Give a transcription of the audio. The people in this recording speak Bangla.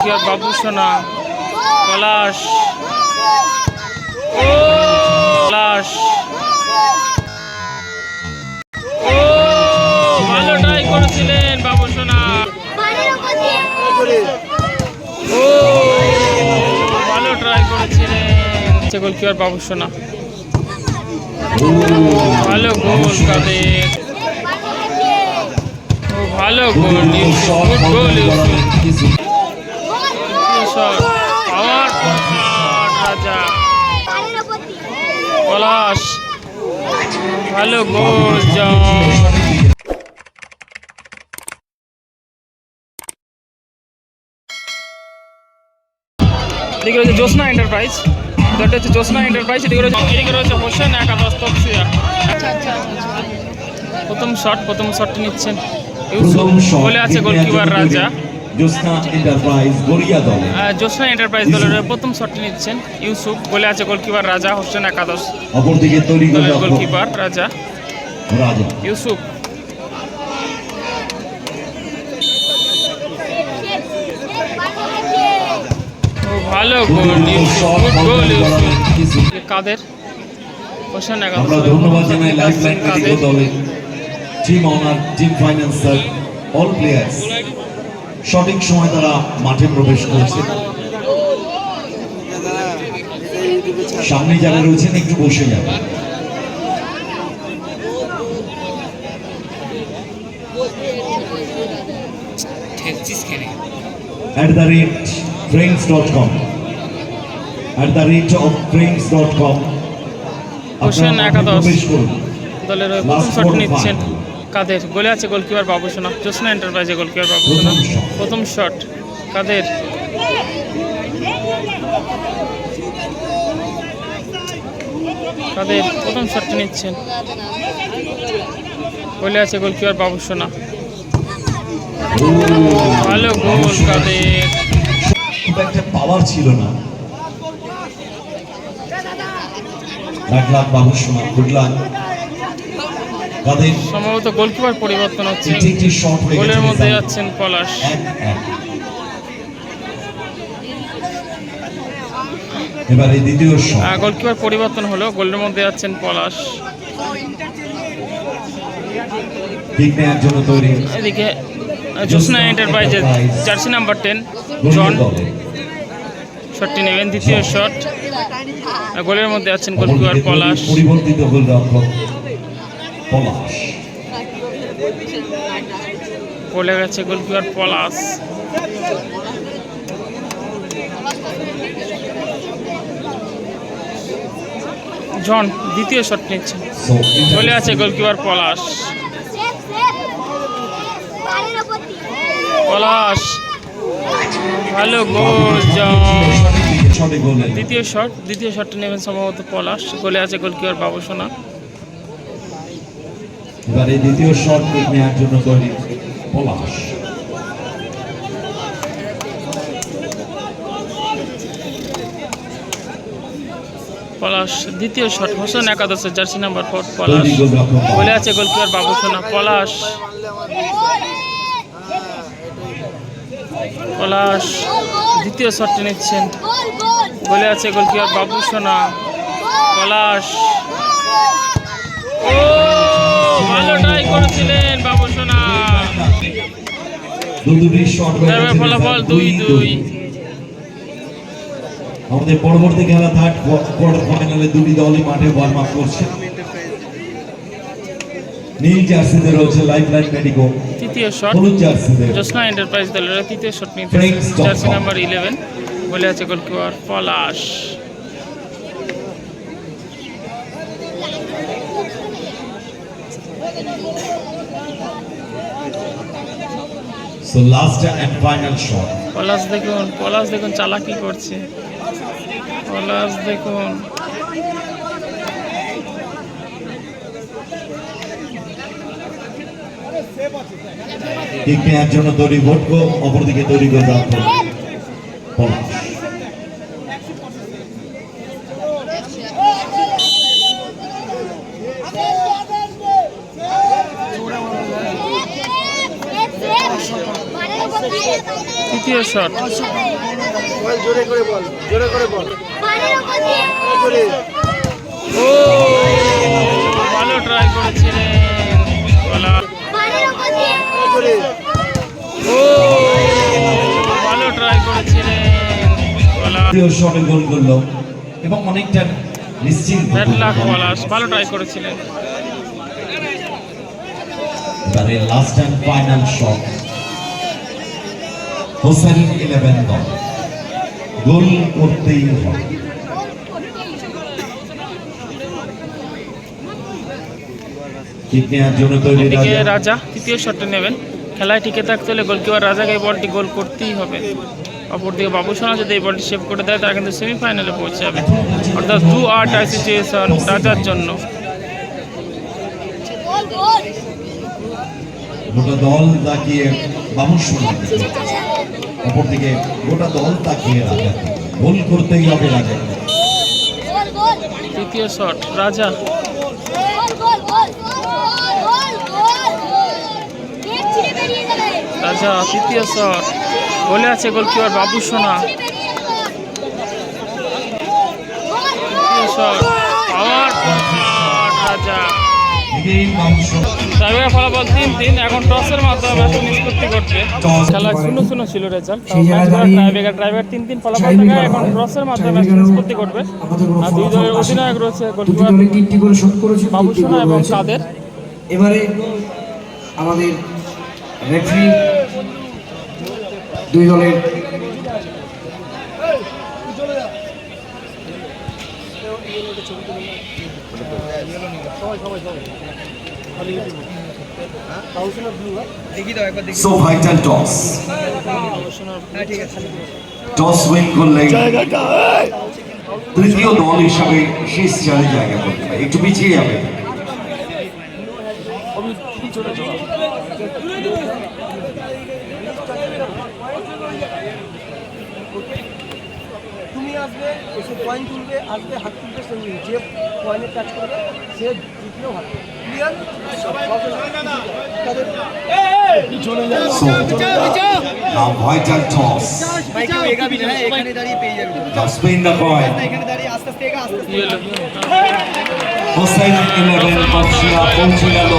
কি আর বাবু সোনা, পলাশ। ও! পলাশ। ও! ভালো ট্রাই করেছিলেন বাবুসোনা ও! ভালো ট্রাই করেছিলেন। সেগুল কি আর বাবু সোনা। ভালো গোল কাদের? ও, ভালো গোল গোল শট পাওয়ার রাজা পলাশ। ভালো গোল জন এদিকে রয়েছে জ্যোৎস্না এন্টারপ্রাইজ এটা হচ্ছে জ্যোৎস্না এন্টারপ্রাইজ এদিকে রয়েছে এদিকে রয়েছে হোসেন একাদশ তপসিয়া প্রথম শট প্রথম শটটি নিচ্ছেন। বলে আছে গোলকিপার রাজা। জ্যোৎস্না এন্টারপ্রাইজ গড়িয়া দলে। জ্যোৎস্না এন্টারপ্রাইজ দলের প্রথম শটটি নিচ্ছেন ইউসুফ। বলে আছে গোলকিপার রাজা হোসেন একাদশ অপরদিকে তৈরি গোলকিপার রাজা। রাজা। ইউসুফ। ভালো গোল ইউসুফ। কাদের? হোসেন একাদশ। ধন্যবাদ জানাই লাইফ লাইন কাদের? দলে team owner team financer all players সঠিক সময় তারা মাঠে প্রবেশ করছে। সামনে যারা রয়েছেন একটু বসে যাবে at the rate friends.com at the rate of friends.com আপনারা। প্রবেশ করুন। দলের প্রথম শট নিচ্ছেন। কাদের? গোলে আছে গোলকিপার বাবু সোনা জ্যোৎস্না এন্টারপ্রাইজে গোলকিপার বাবু সোনা প্রথম শট কাদের? কাদের? প্রথম শটটি নিচ্ছেন। গোলে আছে গোলকিপার বাবু সোনা ভালো গোল কাদের? একটা পাওয়ার ছিল না। বাবু সোনা সম্ভবত গোলকিপার পরিবর্তন হচ্ছে। গোলের মধ্যে। যাচ্ছেন পলাশ। এবারে দ্বিতীয় শট। গোলকিপার পরিবর্তন হলো গোলের মধ্যে যাচ্ছেন পলাশ। ঠিক নেওয়ার জন্য তৈরি। এদিকে জ্যোৎস্না এন্টারপ্রাইজের জার্সি নাম্বার টেন জন। শটটি নেবেন দ্বিতীয় শট। গোলের মধ্যে আছেন গোলকিপার পলাশ। পরিবর্তিত গোলরক্ষক। পলাশ। বলে গেছে গোলকিপার পলাশ। জন দ্বিতীয় শট নিচ্ছে। বলে আছে গোলকিপার পলাশ। পলাশ ভালো গোল দ্বিতীয় শট দ্বিতীয় শটটি নেবেন সম্ভবত পলাশ। গোলে আছে গোলকিপার বাবুসোনা। এবারে দ্বিতীয় শট ঠিক নেওয়ার জন্য তৈরি পলাশ। পলাশ দ্বিতীয় shot Hossain jersey number four Palash. বলে আছে গোলকিপার পলাশ। পলাশ দ্বিতীয় শটটি নিচ্ছেন। বলে আছে গোলকিপার বাবুসোনা পলাশ। ট্রাই করেছিলেন বাবুসোনা দু দুটি শট হয়ে তবে গেছে ফলাফল দুই দুই আমাদের পরবর্তী খেলা থার্ড কোয়ার্টার ফাইনালে দুটি দলই মাঠে ওয়ার্ম আপ করছে। নীল জার্সিতে রয়েছে লাইফ লাইন মেডিকো তৃতীয় শট জ্যোৎস্না এন্টারপ্রাইজ দলের তৃতীয় শট নিতে জার্সি নাম্বার ইলেভেন বলে আছে goalkeeper Palash. So last and final shot Palash দেখুন পলাশ দেখুন চালাকি করছে। পলাশ দেখুন। ঠিক নেওয়ার জন্য তৈরি ভোটকো অপরদিকে তৈরি গোলরক্ষক পলাশ। তৃতীয় শট। জোরে করে বল জোরে করে বল ও ভালো ট্রাই করেছিলেন। ও ভালো ট্রাই করেছিলেন। দ্বিতীয় শটে গোল করল এবং অনেকটা নিশ্চিন্ত লাখ পলাশ ভালো ট্রাই করেছিলেন। এবারে last and final shot Hossain eleven দল। গোল করতেই হবে। রাজা। তৃতীয় শটটা নেবেন। খেলায় টিকে থাকতে হলে গোলকিপার রাজাকে এই বলটি গোল করতেই হবে। অপরদিকে বাবুসোনা যদি এই বলটি সেভ করে দেয় তারা কিন্তু সেমিফাইনালে পৌঁছে যাবে। অর্থাৎ টু আর টাই সিচুয়েশন রাজার জন্য। গোটা দল তাকিয়ে শোনা অপরদিকে গোটা দল তাকিয়ে রাজা গোল করতেই হবে রাজাকে তৃতীয় শট, রাজা। রাজা, তৃতীয় শট। বলে আছে গোলকিপার বাবুসোনা তৃতীয় শট। রাজা বাবুর ফলাফল তিন তিন এখন টসের মাধ্যমে ম্যাচ নিষ্পত্তি করবে খেলা শূন্য শূন্য ছিল রেজাল্ট ট্রাইবেগার ড্রাইভার তিন তিন ফলাফল চাইবে থেকে এখন। টসের মাধ্যমে ম্যাচ নিষ্পত্তি করবে আর দুই দলের। অধিনায়ক রয়েছে গোলকিপার এবং। কাদের এবারে আমাদের রেফারি দুই দলের so vital toss toss win করলে তৃতীয় দল হিসাবে শেষ চারে জায়গা করতে একটু পিছিয়ে যাবে। আসবে এসে পয়েন্ট তুলবে আসবে হাত তুলবে সে যে পয়েন্টে টাচ করবে সে জিতলেও হাত ক্লিয়ার তাদের পেয়ে যাবি পৌঁছে গেল